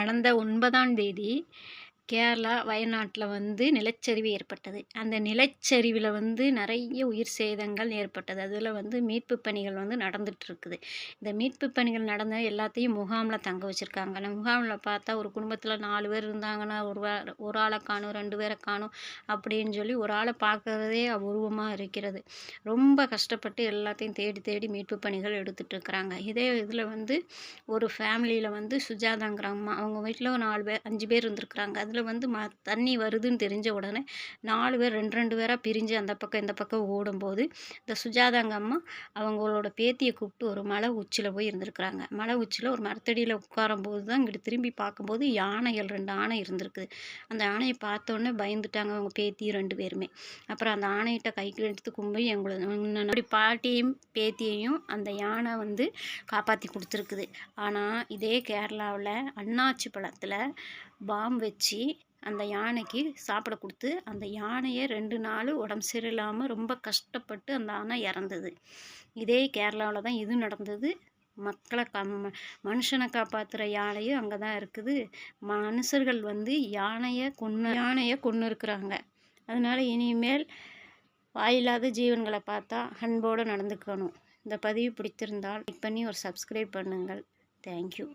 கடந்த ஒன்பதாம் தேதி கேரளா வயநாட்டில் வந்து நிலச்சரிவு ஏற்பட்டது. அந்த நிலச்சரிவில் வந்து நிறைய உயிர் சேதங்கள் ஏற்பட்டது. அதில் வந்து மீட்பு பணிகள் வந்து நடந்துகிட்ருக்குது இந்த மீட்பு பணிகள் நடந்த எல்லாத்தையும் முகாமில் தங்க வச்சுருக்காங்க. அந்த முகாமில் பார்த்தா ஒரு குடும்பத்தில் நாலு பேர் இருந்தாங்கன்னா ஒரு ஒரு ஆளை காணும் ரெண்டு பேரை காணும் அப்படின்னு சொல்லி ஒரு ஆளை பார்க்கறதே அபூர்வமாக இருக்கிறது. ரொம்ப கஷ்டப்பட்டு எல்லாத்தையும் தேடி தேடி மீட்பு பணிகள் எடுத்துகிட்ருக்குறாங்க இதே இதில் வந்து ஒரு ஃபேமிலியில் வந்து சுஜாதாங்கிறாங்கம்மா அவங்க வீட்டில் ஒரு நாலு பேர் அஞ்சு பேர் இருந்திருக்குறாங்க. அதில் வந்து ம தண்ணி வருதுன்னு தெரிஞ்ச உடனே நாலு பேர் ரெண்டு ரெண்டு பேராக பிரிஞ்சு அந்த பக்கம் இந்த பக்கம் ஓடும்போது இந்த சுஜாதாங்க அம்மா அவங்களோட பேத்தியை கூப்பிட்டு ஒரு மலை உச்சியில் போய் இருந்திருக்கிறாங்க. மலை உச்சியில் ஒரு மரத்தடியில் உட்காரும்போது தான் இங்கிட்டு திரும்பி பார்க்கும்போது யானைகள் ரெண்டு ஆணை இருந்திருக்குது அந்த ஆணையை பார்த்தோன்னே பயந்துட்டாங்க அவங்க பேத்தியும் ரெண்டு பேருமே. அப்புறம் அந்த ஆணையிட்ட கைக்கு எடுத்து கும்பி எங்களை பாட்டியும் பேத்தியையும் அந்த யானை வந்து காப்பாற்றி கொடுத்துருக்குது. ஆனால் இதே கேரளாவில் அண்ணாச்சி பழத்தில் பாம் வச்சு அந்த யானைக்கு சாப்பிட கொடுத்து அந்த யானையை ரெண்டு நாள் உடம்பு சரியில்லாமல் ரொம்ப கஷ்டப்பட்டு அந்த யானை இறந்தது. இதே கேரளாவில் தான் இது நடந்தது. மக்களை கம் மனுஷனை காப்பாற்றுற யானையும் அங்கே தான் இருக்குது. மனுஷர்கள் வந்து யானையை கொன்று யானையை கொன்று இருக்கிறாங்க அதனால் இனிமேல் வாயில்லாத ஜீவன்களை பார்த்தா அன்போடு நடந்துக்கணும். இந்த பதிவு பிடித்திருந்தால் லைக் பண்ணி ஒரு சப்ஸ்கிரைப் பண்ணுங்கள். தேங்க்யூ.